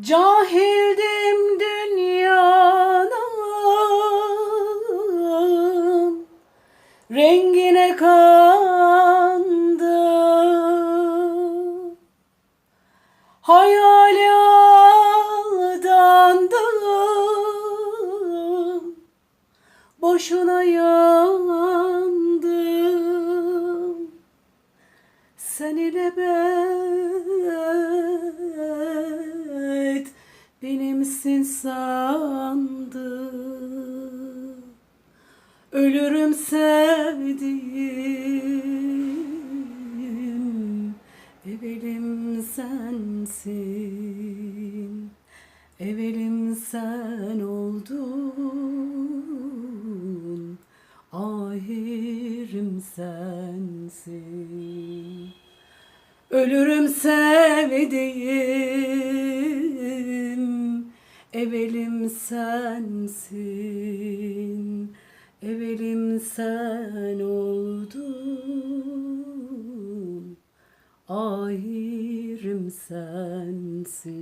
Cahildim dünyanın Rengine kandım. Hayale aldandım Boşuna yandım. Sen ile bet benimsin sandım Ölürüm sevdiğim Evelim sensin. Evelim sen oldun Ahirim sensin. Ölürüm sevdiğim Evelim sensin Evelim sen oldun. Ahirim sensin